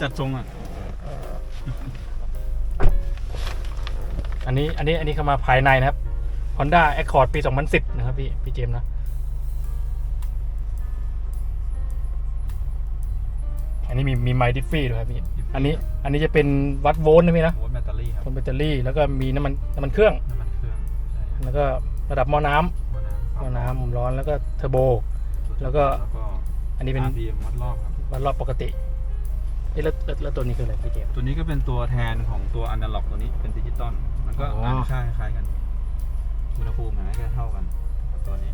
จัดทรงอะ อันนี้อันนี้อันนี้เข้ามาภายในนะครับ Honda Accord ปี 2010 นะครับพี่ พี่เจมส์นะ อันนี้มีมีไมค์ดิฟฟี่ด้วยครับพี่ อันนี้อันนี้จะเป็นวัดโวลต์นะพี่นะโวลต์แบตเตอรี่ครับคนแบตเตอรี่แล้วก็มีน้ำมันน้ำมันเครื่อง น้ำมันเครื่องใช่ครับแล้วก็ระดับหม้อน้ำหม้อน้ำหม้อน้ำมุมร้อนแล้วก็เทอร์โบแล้วก็แล้วก็ อันนี้เป็น RPM วัดรอบครับ วัดรอบปกติเอ๊ะแล้วแล้วแล้วตัวนี้คืออะไรพี่เจมส์ ตัวนี้ก็เป็นตัวแทนของตัวอนาล็อกตัวนี้เป็นดิจิตอลมันก็อ๋องานค่าคล้ายๆกันอุณหภูมิมันก็เท่ากันกับตัวนี้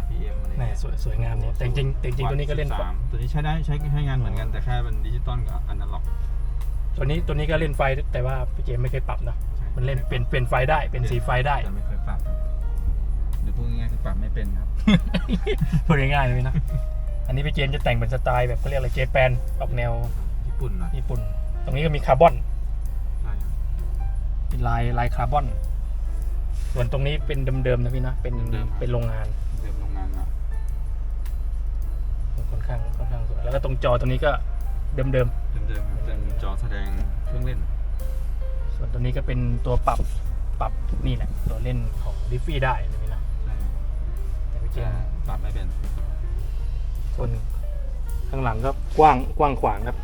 RPM อะไรแหมเงี้ยสวยสวยงามเนี่ยแต่จริงๆแต่จริงๆตัวนี้ก็เล่น13ตัวนี้ใช้ได้ใช้ให้งานเหมือนกันแต่แค่เป็นดิจิตอลกับอนาล็อกตัวนี้ตัวนี้ก็เล่นไฟแต่ว่าพี่เจมส์ไม่เคยปรับนะใช่มันเล่นเปลี่ยนเปลี่ยนไฟได้เป็นสีไฟได้แต่ไม่เคยปรับหรือพูดง่ายๆคือปรับไม่เป็นครับ พูดง่ายๆเลยนะ อันนี้พี่เจมส์จะแต่งเป็นสไตล์แบบเขาเรียกอะไรเจแปนออกแนวญี่ปุ่นหน่อยญี่ปุ่น ตรงนี้ก็มีคาร์บอนใช่ครับเป็นลายลายคาร์บอน ส่วนตรงนี้เป็นเดิมๆนะพี่นะเป็นเดิมๆเป็นโรงงานเดิมโรงงานมาค่อนข้างค่อนข้างสวยแล้วก็ตรงจอตรงนี้ก็เดิมเดิมๆครับเป็นจอแสดงเครื่องเล่นๆส่วนตัวนี้ก็เป็นตัวปรับปรับนี่แหละตัวเล่นของดิฟฟี่ได้นะพี่นะใช่ครับแต่พี่เจแต่มส์ปรับไม่เป็น ส่วนข้างหลังก็กว้างกว้างขวางครับ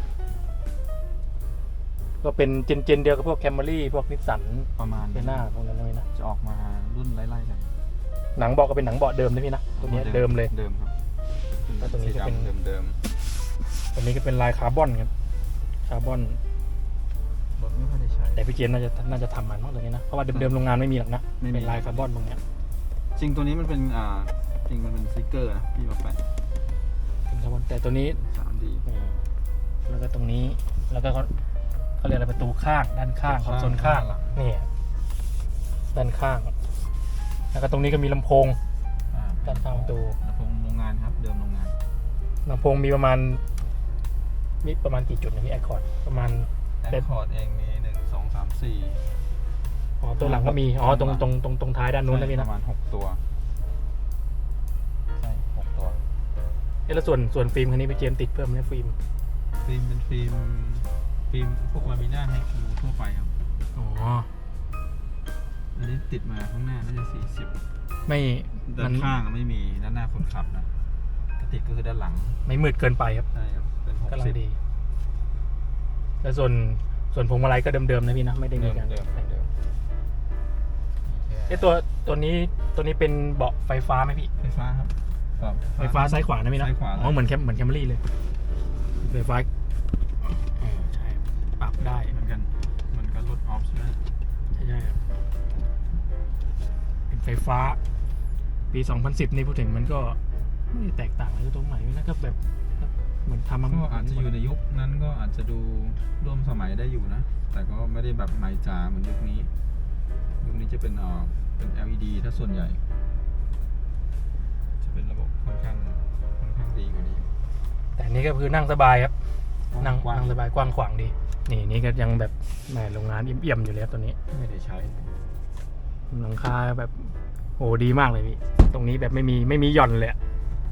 ก็เป็นเจนเจนเดียวกับพวกแคมเมรี่พวกนิสสันประมาณเบน่าพวกนั้นนะพี่นะ จะออกมารุ่นไล่ๆกัน หนังเบาะก็เป็นหนังเบาะเดิมนะพี่นะตัวนี้เดิมเลย เดิมครับแล้วตรงนี้จะเป็นสีดำเดิมตัวนี้ก็เป็นลายคาร์บอนครับ คาร์บอนๆรถไม่ค่อยได้ใช้ แต่พี่เจมส์น่าจะน่าจะทำมันมั้งตัวนี้นะ เพราะว่าเดิมๆโรงงานไม่มีหรอกนะไม่มีเป็นลายคาร์บอนตรงเนี้ยจริงตัวนี้มันเป็นอ่าจริงมันเป็นสติกเกอร์นะพี่มาแปะเป็นคาร์บอน แต่ตัวนี้สามดีอืมแล้วก็ตรงนี้แล้วก็เขาเขาเรียกอะไรประตูข้างด้านข้างคอนโซลข้างนี่ด้านข้าง แล้วก็ตรงนี้ก็มีลำโพงอ่าด้านข้างประตูลำโพงโรงงานครับเดิมโรงงานลำโพงมีประมาณ มีประมาณกี่จุดนะพี่ไอคอร์ดประมาณแอเด็ดคคอร์ดเองมีหนึ่งสองสามสี่อ๋อตัวหลังก็มี อ๋อ ตรงตรงตรงตรงท้ายด้านนู้นนะพี่ปนะระมาณหกตัว แล้วส่วนส่วนฟิล์มคันนี้พี่เจมส์ติดเพิ่มไหมฟิล์มฟิล์มเป็นฟิล์มฟิล์มพวกลามิน่าให้ดูทั่วไปครับอ๋ออันนี้ติดมาข้างหน้าน่าจะสี่สิบไม่ด้ามันนข้างไม่มีด้านหน้าคนขับนะถ้าติดก็คือด้านหลัง ไม่มืดเกินไปครับใช่ครับเป็นหกกำลังสิบดีแล้วส่วนส่วนพวงมาลัยก็เดิมๆนะพี่นะไม่ได้มีการเดิมแต่งเดิมเอ๊ะตัวตัวนี้ตัวนี้เป็นเบาะไฟฟ้าไหมพี่ไฟฟ้าครับค รับไฟฟ้าซ้ายขวานะพี่นะซ้ายขวา อ๋อเหมือนแคมเหมือนแคมรี่เลยไฟฟ้าเออใช่ปรับได้เหมือนกันมันก็ลดออฟใช่ไหมใช่ใช่ครับเป็นไฟฟ้า ปี 2010 นี่พูดถึงมันก็ไม่ได้แตกต่างอะไรกับตรงไหนนะก็แบบเหมือนทำมาก็อาจจะอยู่ในยุคนั้นก็อาจจะดูร่วมสมัยได้อยู่นะ แต่ก็ไม่ได้แบบใหม่จ๋าเหมือนยุคนี้ ยุคนี้จะเป็นเอ่อเป็น LED ถ้าส่วนใหญ่จะ เป็นระบบค่อนข้างค่อนข้างดีกว่านี้ แต่อันนี้ก็คือนั่งสบายครับ นั่งกว้างนั่งสบายกว้างขวางดี นี่นี่ก็ยังแบบแหมโรงงานเอี่ยมๆอยู่เลยครับตัวนี้ ไม่ได้ใช้หลังคาแบบโอ้ดีมากเลยพี่ ตรงนี้แบบไม่มีไม่มีหย่อนเลยอะ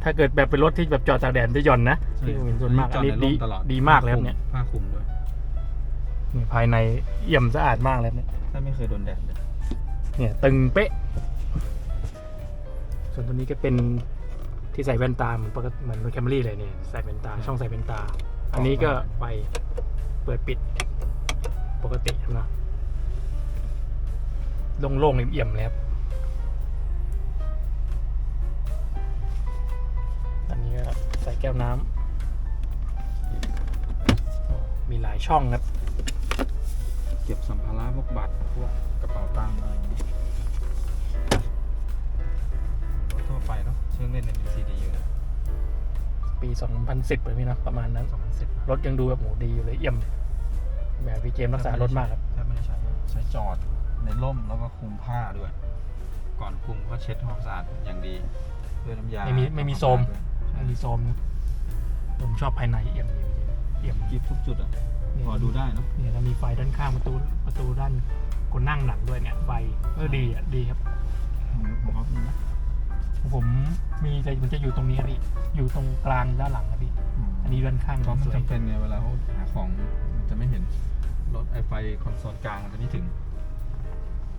ถ้าเกิดแบบเป็นรถที่แบบจอดตากแดดจะหย่อนนะที่ผมเห็นส่วนมากจอัอนดนี้ในดีร่มตลอดดีมากเลยครับเนี่ยผ้าคลุมด้วยนี่ภายในเอี่ยมสะอาดมากเลยครับเนี่ยถ้าไม่เคยโดนแดดเลยเนี่ยตึงเป๊ะ ส่วนตัวนี้ก็เป็นที่ใส่แว่นตาเหมือนปกติเหมือนรถแคมรี่เลยเนี่ยใส่แว่นตาช่องใส่แว่นตา อันนี้ก็ไฟเปิดปิดปกตินะโล่งๆเอี่ยมๆเลยครับอันนี้ก็ใส่แก้วน้ำอ๋อมีหลายช่องครับ เก็บสัมภาระพวกบัตรพวกกระเป๋าตังค์อะไรอย่างนี้รถ ไปเนาะเครื่องเล่นในเป็นซีดีอยู่นะปี 2010เลยพี่นะประมาณนั้น2010รถยังดูแบบโหดีอยู่เลยเอี่ยมแบบพี่เจมส์รักษารถมากครับแทบไม่ได้ใช้ใช้จอดในร่มแล้วก็คลุมผ้าด้วย ก่อนคลุมก็เช็ดทำความสะอาดอย่างดีด้วยน้ำยาไม่มีไม่มีโซมใช่มีโซมนะผมชอบภายในเอี่ยมดีพี่เจมส์เอี่ยมกิฟทุกจุดอะเนี่ยพอดูได้เนาะเนี่ยแล้วมีไฟด้านข้างประตูประตูด้านคนนั่งหลังด้วยเนี่ยไฟเออดีอะดีครับ ผมผมเอาดูนะ ผมมีแต่มันจะอยู่ตรงนี้ครับพี่ อยู่ตรงกลางด้านหลังครับพี่ อันนี้ด้านข้างก็ก็มันสวยจำเป็นไงเวลาเขาหาของมันจะไม่เห็นรถไอไฟคอนโซลกลางมันจะไม่ถึง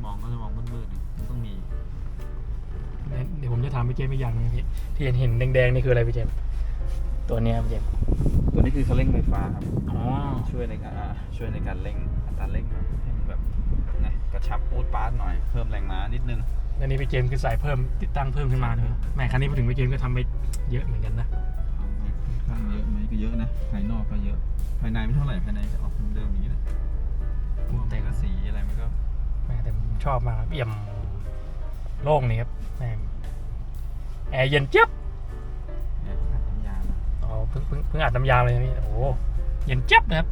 มองก็จะมองมืดๆนี่มันต้องมีเดี๋ยวผมจะถามพี่เจมส์อีกอย่างหนึงครับพี่ที่เห็นเห็นแดงๆนี่คืออะไรพี่เจมส์ตัวเนี้ยครับพี่เจมส์ตัวนี้คือเขาเร่งไฟฟ้าครับอ๋อช่วยในการอ่าช่วยในการเร่งอัตราเร่งครับให้มันแบบนะก ระชับปูดปาร์ตหน่อยเพิ่มแรงม้านิดนึงแล้วนี่พี่เจมส์คือใส่เพิ่มติดตั้งเพิ่มขึ้นมาเลยแหม่คันนี้พูดถึงพี่เจมส์ก็ทำไปเยอะเหมือนกันนะค่อนข้างเยอะไหมก็เยอะนะภายนอกก็เยอะ ภายในไม่เท่าไหร่ภายในจะออกเดิมๆอย่างนี้แหละเพราะว่าแต่ละสีอะไรมันก็แหม่แต่ผมชอบมากครับเอี่ยมโล่งนี่ครับแหม่แอร์เย็นเจี๊ยบแอบอัดน้ำยามาอ๋อเพิ่งเพิ่งเพิ่งอัดน้ำยาเลยนะพี่โอ้โหเย็นเจี๊ยบนะครับ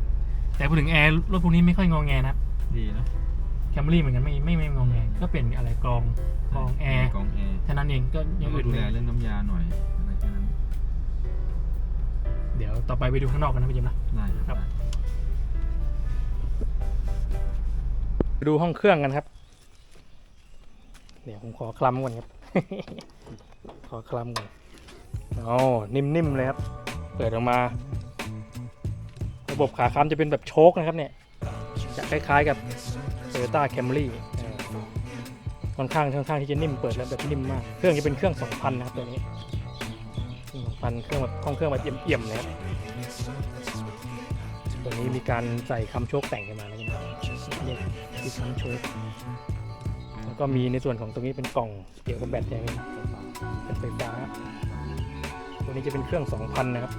แต่พูดถึงแอร์รถพวกนี้ไม่ค่อยงอแงนะครับดีนะ แคมรี่เหมือนกันไม่ไม่ไม่งอแงก็เป็นอะไรกรองกรองแอร์กรองแอร์แค่นั้นเองก็อยังอื่นดูไม่แลเรื่องน้ำยาหน่อยอะไรแค่นั้นเดี๋ยวต่อไปไปดูข้างนอกกันนะพี่เจมส์นะได้คครัรับบไปดูห้องเครื่องกันครับ เดี๋ยวผมขอคลำก่อนครับ ขอคลำก่อนอ๋อนิ่มๆเลยครับ เปิดออกมา ระบบขาค้ำจะเป็นแบบโชคนะครับเนี่ยจะคล้ายๆกับ Toyota Camry เออค่อนข้างค่อนข้างที่จะนิ่มเปิดแล้วแบบนิ่มมาก เครื่องจะเป็นเครื่อง 2,000 นะครับตัวนี้เครื่อง2,000เครื่องแบบห้องเครื่องแบบเอี่ยมๆเลยครับตัวนี้มีการใส่คำโชคแต่งกันมาแล้วใช่ไหมเนี่คือคำโชคแล้วก็มีในส่วนของตรงนี้เป็นกล่องเกี่ยวกับแบตใช่ไหมเป็นไฟฟ้า ตัวนี้จะเป็นเครื่อง 2,000 นะครับ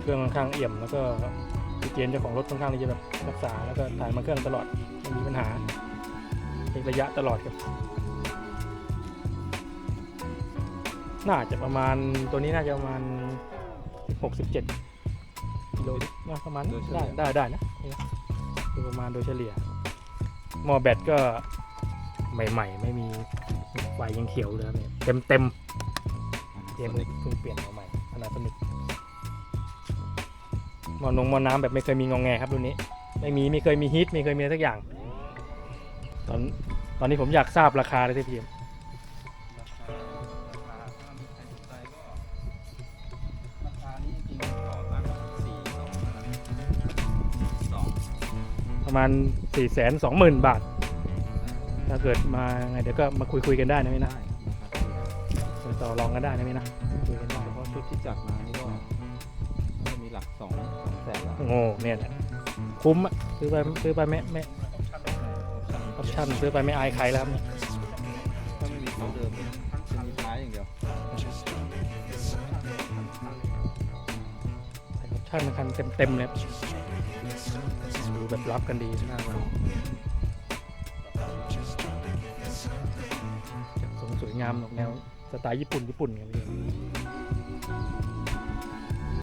เครื่องค่อนข้างเอี่ยมแล้วก็ พี่เจนเจ้าของรถค่อนข้างที่จะแบบรักษาแล้วก็ถ่ายมาเครื่องตลอดไม่มีปัญหาเป็นระยะตลอดครับ น่าจะประมาณตัวนี้น่าจะประมาณ16 17กิโลลิตรนะประมาณนี้ได้ได้ได้นะนี่นะคือประมาณโดยเฉลี่ยหม้อแบตก็ใหม่ ๆ ไม่มีไฟยังเขียวเลยครับเนี่ยเต็มเต็มๆเตรียมเพิ่งเปลี่ยนมาใหม่ขนาดสนิท หมอนงหมอน้ำแบบไม่เคยมีงองแงครับรุ่นนี้ ไม่มีไม่เคยมีฮีทไม่เคยมีอะไรสักอย่าง ตอนตอนนี้ผมอยากทราบราคาเลยที่พี่เอ็มราคานี้จริงๆต่อตั้งสี่สองสองประมาณ4ี่แสนสองหมื่นบาท ถ้าเกิดมาไงเดี๋ยวก็มาคุยคุยๆกันได้นะพี่นะได้ครับเดี๋ยวต่อรองกันได้นะพี่นะคุยกันได้เฉพาะชุดที่จัดมานี่ก็น่าจะมี หลักสองสองแสนแล้วโอ้โหเนี่ยแหละคุ้มอะซื้อไปซื้อไปไม่ไม่ออปชั่นซื้อไปไม่อายใครแล้วครับเนี่ยถ้าไม่มีเขาเดิมจะมีท้ายอย่างเดียวใส่ออปชั่นคันเต็มเต็มๆเลยครับดูแบบรับกันดีน่ารักจัดทรงสวยงามออกแนวสไตล์ญี่ปุ่นญี่ปุ่นกันพี่